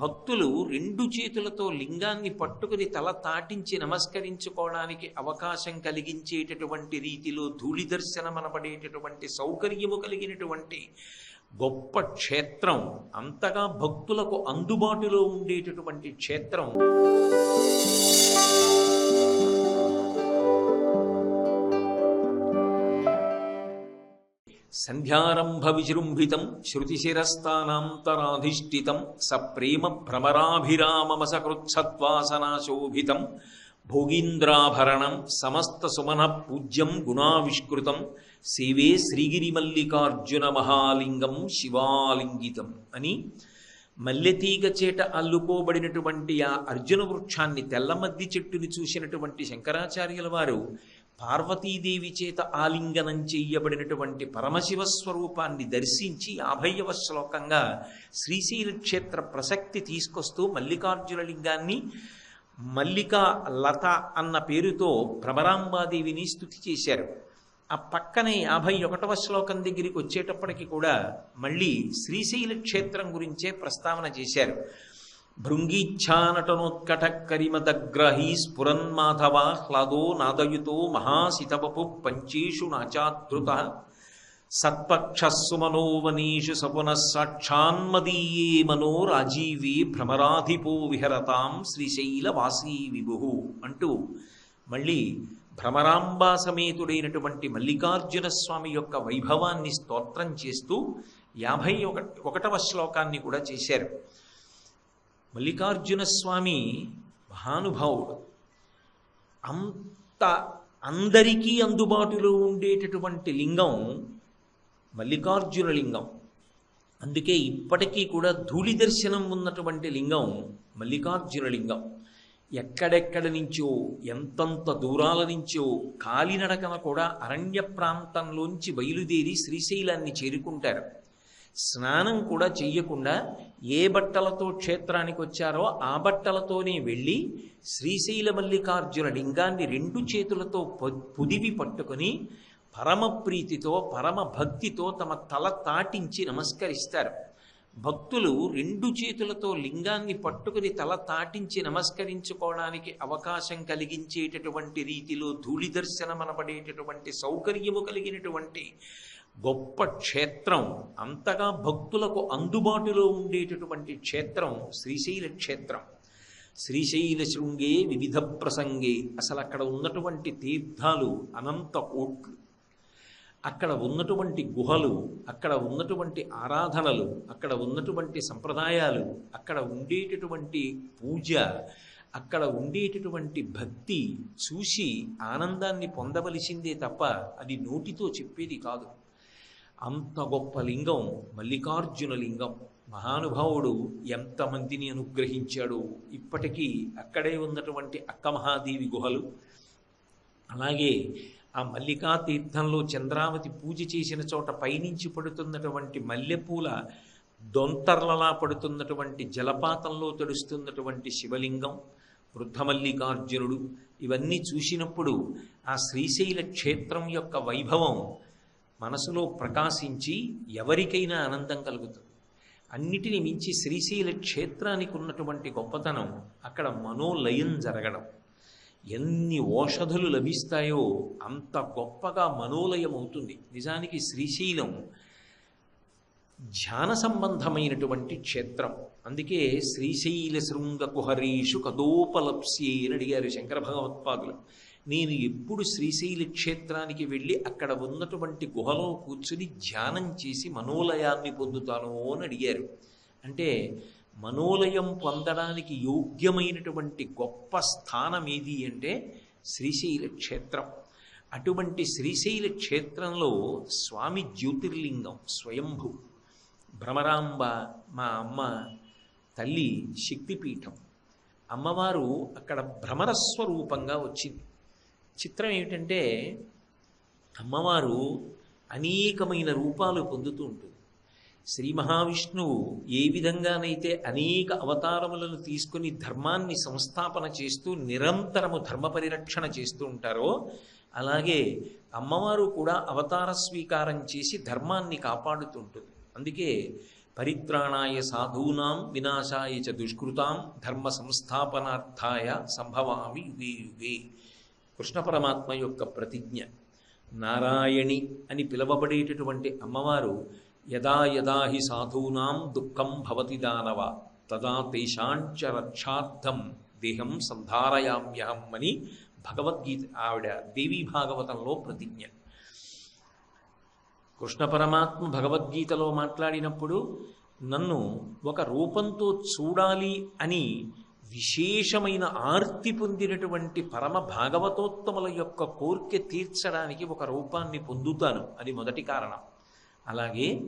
భక్తులు రెండు చేతులతో లింగాన్ని పట్టుకుని తల తాటించి నమస్కరించుకోవడానికి అవకాశం కలిగించేటటువంటి రీతిలో ధూళి దర్శనం అనబడేటటువంటి సౌకర్యము కలిగినటువంటి గొప్ప క్షేత్రం అంతగా భక్తులకు అందుబాటులో ఉండేటటువంటి క్షేత్రం. సంధ్యారంభ విజృంభితం శృతిశిరస్థానాంతరాధిష్ఠితం సప్రేమ భ్రమరాభిరామమసకృత్సత్వాసనాశోభితం భోగీంద్రాభరణం సమస్త సుమన పూజ్యం గుణావిష్కృతం సేవే శ్రీగిరిమల్లికార్జున మహాలింగం శివాలింగితం అని మల్లెతీగ చేట అల్లుకోబడినటువంటి ఆ అర్జున వృక్షాన్ని తెల్లమద్ది చెట్టుని చూసినటువంటి శంకరాచార్యుల వారు పార్వతీదేవి చేత ఆలింగనం చెయ్యబడినటువంటి పరమశివ స్వరూపాన్ని దర్శించి యాభైవ శ్లోకంగా శ్రీశైల క్షేత్ర ప్రసక్తి తీసుకొస్తూ మల్లికార్జున లింగాన్ని మల్లికా లత అన్న పేరుతో భ్రమరాంబాదేవిని స్థుతి చేశారు. ఆ పక్కనే యాభై ఒకటవ శ్లోకం దగ్గరికి వచ్చేటప్పటికి కూడా మళ్ళీ శ్రీశైల క్షేత్రం గురించే ప్రస్తావన చేశారు. భృంగీచ్ఛానటనోత్కట కరిమదగ్రహీ హ్లాదో నాదయుతో మహాసితవపు పంచేషు నాచాధృత సత్పక్షస్సుమనోవనీషు సపున సాక్షాన్మదీయే మనో భ్రమరాధిపో విహరతాం శ్రీశైలవాసీ విభు అంటూ మళ్ళీ భ్రమరాంబా సమేతుడైనటువంటి మల్లికార్జున స్వామి యొక్క వైభవాన్ని స్తోత్రం చేస్తూ యాభై ఒక ఒకటవ శ్లోకాన్ని కూడా చేశారు. మల్లికార్జున స్వామి మహానుభావుడు. అంత అందరికీ అందుబాటులో ఉండేటటువంటి లింగం మల్లికార్జున లింగం. అందుకే ఇప్పటికీ కూడా ధూళి దర్శనం ఉన్నటువంటి లింగం మల్లికార్జున లింగం. ఎక్కడెక్కడ నుంచో ఎంతంత దూరాల నుంచో కాలినడకన కూడా అరణ్య ప్రాంతంలోంచి బయలుదేరి శ్రీశైలాన్ని చేరుకుంటారు. స్నానం కూడా చెయ్యకుండా ఏ బట్టలతో క్షేత్రానికి వచ్చారో ఆ బట్టలతోనే వెళ్ళి శ్రీశైల మల్లికార్జున లింగాన్ని రెండు చేతులతో పుదివి పట్టుకొని పరమ ప్రీతితో పరమ భక్తితో తమ తల తాటించి నమస్కరిస్తారు. భక్తులు రెండు చేతులతో లింగాన్ని పట్టుకుని తల తాటించి నమస్కరించుకోవడానికి అవకాశం కలిగించేటటువంటి రీతిలో ధూళి దర్శనం అనబడేటటువంటి సౌకర్యము కలిగినటువంటి గొప్ప క్షేత్రం అంతగా భక్తులకు అందుబాటులో ఉండేటటువంటి క్షేత్రం శ్రీశైల క్షేత్రం. శ్రీశైల శృంగే వివిధ ప్రసంగే. అసలు అక్కడ ఉన్నటువంటి తీర్థాలు అనంత కోట్లు. అక్కడ ఉన్నటువంటి గుహలు అక్కడ ఉన్నటువంటి ఆరాధనలు అక్కడ ఉన్నటువంటి సంప్రదాయాలు అక్కడ ఉండేటటువంటి పూజ అక్కడ ఉండేటటువంటి భక్తి చూసి ఆనందాన్ని పొందవలసిందే తప్ప అది నోటితో చెప్పేది కాదు. అంత గొప్ప లింగం మల్లికార్జున లింగం. మహానుభావుడు ఎంతమందిని అనుగ్రహించాడు ఇప్పటికీ అక్కడే ఉన్నటువంటి అక్క మహాదేవి గుహలు. అలాగే ఆ మల్లికా తీర్థంలో చంద్రావతి పూజ చేసిన చోట పైనుంచి పడుతున్నటువంటి మల్లెపూల దొంతర్లలా పడుతున్నటువంటి జలపాతంలో తడుస్తున్నటువంటి శివలింగం వృద్ధమల్లికార్జునుడు ఇవన్నీ చూసినప్పుడు ఆ శ్రీశైల క్షేత్రం యొక్క వైభవం మనసులో ప్రకాశించి ఎవరికైనా ఆనందం కలుగుతుంది. అన్నిటిని మించి శ్రీశైల క్షేత్రానికి ఉన్నటువంటి గొప్పతనం అక్కడ మనోలయం జరగడం. ఎన్ని ఓషధులు లభిస్తాయో అంత గొప్పగా మనోలయం అవుతుంది. నిజానికి శ్రీశైలం ధ్యాన సంబంధమైనటువంటి క్షేత్రం. అందుకే శ్రీశైల శృంగ కుహరీషు కదోపలప్స్యే అని అడిగారు శంకర భగవత్పాదులు. నేను ఎప్పుడు శ్రీశైల క్షేత్రానికి వెళ్ళి అక్కడ ఉన్నటువంటి గుహలో కూర్చుని ధ్యానం చేసి మనోలయాన్ని పొందుతాను అని అడిగారు. అంటే మనోలయం పొందడానికి యోగ్యమైనటువంటి గొప్ప స్థానం ఏది అంటే శ్రీశైల క్షేత్రం. అటువంటి శ్రీశైల క్షేత్రంలో స్వామి జ్యోతిర్లింగం స్వయంభు భ్రమరాంబ మా అమ్మ తల్లి శక్తిపీఠం. అమ్మవారు అక్కడ భ్రమర స్వరూపంగా వచ్చింది. చిత్రం ఏమిటంటే అమ్మవారు అనేకమైన రూపాలు పొందుతూ ఉంటుంది. శ్రీ మహావిష్ణువు ఏ విధంగానైతే అనేక అవతారములను తీసుకుని ధర్మాన్ని సంస్థాపన చేస్తూ నిరంతరము ధర్మ పరిరక్షణ చేస్తూ ఉంటారో అలాగే అమ్మవారు కూడా అవతార స్వీకారం చేసి ధర్మాన్ని కాపాడుతుంటుంది అందుకే పరిత్రాణాయ సాధూనాం వినాశాయ చ దుష్కృతాం ధర్మ సంస్థాపనార్థాయ సంభవామి యుగే యుగే కృష్ణ పరమాత్మ యొక్క ప్రతిజ్ఞ. నారాయణి అని పిలవబడేటటువంటి అమ్మవారు యదా యదా హి సాధూనాం దుఃఖం భవతి దానవ తదా తేషాంచ రక్షార్థం దేహం సంధారయామ్యహం అని భగవద్గీత ఆవిడ దేవీ భాగవతంలో ప్రతిజ్ఞ. కృష్ణ పరమాత్మ భగవద్గీతలో మాట్లాడినప్పుడు నన్ను ఒక రూపంతో చూడాలి అని విశేషమైన ఆర్తి పొందినటువంటి పరమ భాగవతోత్తముల యొక్క కోరిక తీర్చడానికి ఒక రూపాన్ని పొందుతాను. అది మొదటి కారణం. అలాగే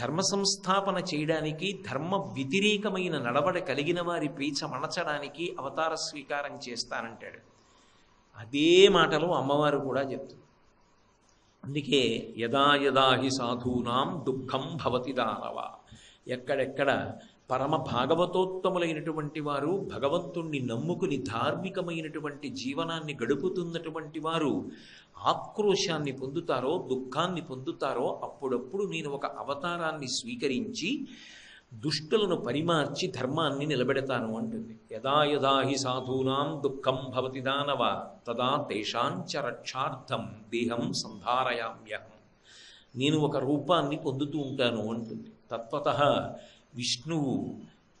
ధర్మ సంస్థాపన చేయడానికి ధర్మ వ్యతిరేకమైన నడవడ కలిగిన వారి పీచ మణచడానికి అవతార స్వీకారం చేస్తానంటాడు. అదే మాటలు అమ్మవారు కూడా చెప్తుంది అందుకే యదా యదా హి సాధూనాం దుఃఖం భవతి దానవ. ఎక్కడెక్కడ పరమ భాగవతోత్తములైనటువంటి వారు భగవంతుణ్ణి నమ్ముకుని ధార్మికమైనటువంటి జీవనాన్ని గడుపుతున్నటువంటి వారు ఆక్రోశాన్ని పొందుతారో దుఃఖాన్ని పొందుతారో అప్పుడప్పుడు నేను ఒక అవతారాన్ని స్వీకరించి దుష్టులను పరిమార్చి ధర్మాన్ని నిలబెడతాను అంటుంది. యదా యదా హి సాధూనాం దుఃఖం భవతి దానవ తదా తేషాంచ రక్షార్థం దేహం సంధారయామ్యహం. నేను ఒక రూపాన్ని పొందుతూ ఉంటాను అంటుంది. తత్వత విష్ణువు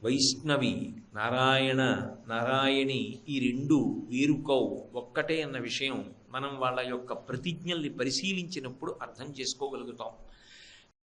వైష్ణవి నారాయణ నారాయణి ఈ రెండు వేరుకౌ ఒక్కటే అన్న విషయం మనం వాళ్ళ యొక్క ప్రతిజ్ఞల్ని పరిశీలించినప్పుడు అర్థం చేసుకోగలుగుతాం.